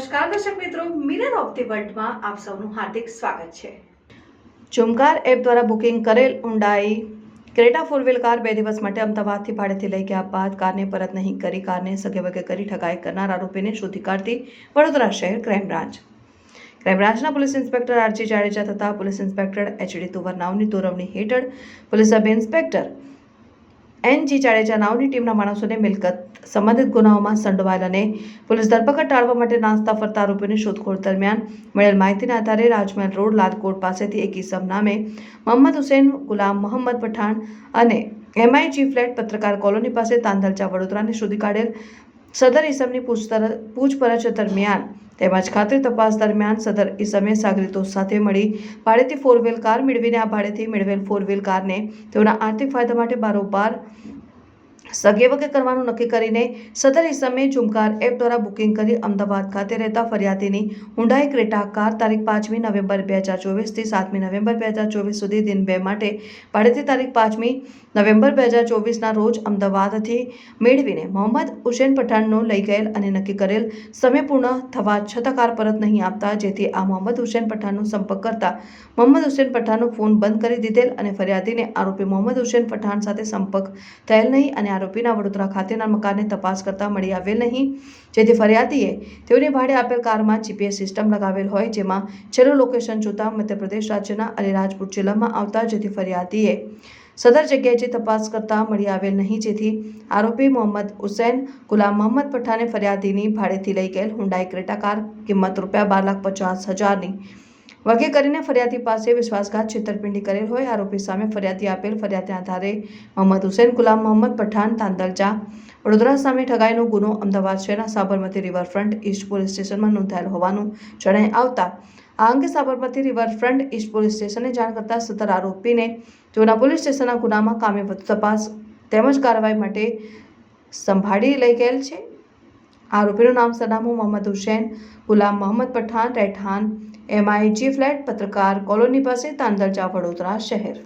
નમસ્કાર, દર્શક મિત્રો. મિરર ઓફ ધી વર્લ્ડમાં આપ સૌનું હાર્દિક સ્વાગત છે. ચુમકાર એપ દ્વારા બુકિંગ કરેલ ઊંડાઈ, ક્રેટા ફોર વ્હીલ કાર બે દિવસ માટે અમદાવાદથી ભાડેથી લઈ ગયા બાદ કારને પરત નહીં કરી, કારને સગે વગે કરી ઠગાઈ કરનાર આરોપીને શોધી કાઢતી વડોદરા શહેર ક્રાઇમ બ્રાન્ચ. ક્રાઇમ બ્રાન્ચના પોલીસ ઇન્સ્પેક્ટર આરજી જાડેજા તથા પોલીસ ઇન્સ્પેક્ટર એચડી તુવર નાવની દોરવણી હેઠળ police sub inspector N G Jadeja નાવની ટીમના માણસોને મિલકત સંબંધિત ગુનાઓમાં સંડોવાયેલ અને પોલીસ ધરપકડ ટાળવા માટે નાસ્તા ફરતા આરોપીની શોધખોળ દરમિયાન મળેલ માહિતીના આધારે રાજમહેલ રોડ લાલકોટ પાસેથી એક ઇસમ નામે મોહમ્મદ હુસેન, ગુલામ મોહમ્મદ પઠાણ અને એમઆઈજી ફ્લેટ પત્રકાર કોલોની પાસે તાંધલચા વડોદરાને શોધી કાઢેલ સદર ઇસમની પૂછપરછ દરમિયાન તેમજ ખાતરી તપાસ દરમિયાન સદર ઇસમે સાગરીતો સાથે મળી ભાડેથી ફોર વ્હીલ કાર મેળવીને આ ભાડેથી મેળવેલ ફોર વ્હીલ કારને તેઓના આર્થિક ફાયદા માટે બારોબાર સગે વગે કરવાનું નક્કી કરીને સદર ઇસમે ઝુમકાર એપ દ્વારા બુકિંગ કરી અમદાવાદ ખાતે રહેતા ફરિયાદીની હુંડાઈ ક્રેટા કાર તારીખ પાંચમી નવેમ્બર બે હજાર ચોવીસથી સાતમી નવેમ્બર બે હજાર ચોવીસ સુધી દિન બે માટે ભાડેથી તારીખ પાંચમી નવેમ્બર બે હજાર ચોવીસના રોજ અમદાવાદથી મેળવીને મોહમ્મદ હુસેન પઠાણનો લઈ ગયેલ અને નક્કી કરેલ સમય પૂર્ણ થવા છતાં કાર પરત નહીં આપતા, જેથી આ મોહમ્મદ હુસેન પઠાણનો સંપર્ક કરતા મોહમ્મદ હુસેન પઠાણનો ફોન બંધ કરી દીધેલ અને ફરિયાદીને આરોપી મોહમ્મદ હુસેન પઠાણ સાથે સંપર્ક થયેલ નહીં અને આરોપીના વડોદરા ખાતેના મકાનને તપાસ કરતા મળી આવેલ નહીં. જેથી ફરિયાદીએ તેઓને ભાડે આપેલ કારમાં જીપીએસ સિસ્ટમ લગાવેલ હોય જેમાં છેલ્લું લોકેશન જોતા મધ્યપ્રદેશ રાજ્યના અલીરાજપુર જિલ્લામાં આવતા જેથી ફરિયાદીએ સદર જગ્યાએ જે તપાસ કરતા મળી આવેલ નહીં. જેથી આરોપી મોહમ્મદ હુસૈન, ગુલામ મોહમ્મદ પઠાને ફરિયાદીની ભાડેથી લઈ ગયેલ હુંડાઈ ક્રેટા કાર કિંમત રૂપિયા બાર લાખ પચાસ હજારની વગે કરીને ફરિયાદી પાસે વિશ્વાસઘાત છેતરપિંડી કરેલ હોય, આરોપી સામે ફરિયાદી આપેલ ફરિયાદના આધારે મોહમ્મદ હુસૈન, ગુલામ મોહમ્મદ પઠાણ તાંદલજા વડોદરા સામે ઠગાઈનો ગુનો અમદાવાદ શહેરના સાબરમતી રિવરફ્રન્ટ ઈસ્ટ પોલીસ સ્ટેશનમાં નોંધાયેલ હોવાનું જણાઈ આવતા, આ અંગે સાબરમતી રિવરફ્રન્ટ ઈસ્ટ પોલીસ સ્ટેશને જાણ કરતા સત્તર આરોપીને જોના પોલીસ સ્ટેશનના ગુનામાં કામે વધુ તપાસ તેમજ કાર્યવાહી માટે સંભાળી લઈ ગયેલ છે. આરોપીનું નામ, સરનામું, મોહમ્મદ હુસૈન, ગુલામ મોહમ્મદ પઠાણ, રહેઠાણ એમઆઈજી ફ્લેટ પત્રકાર કોલોની પાસે તાંદલજા વડોદરા શહેર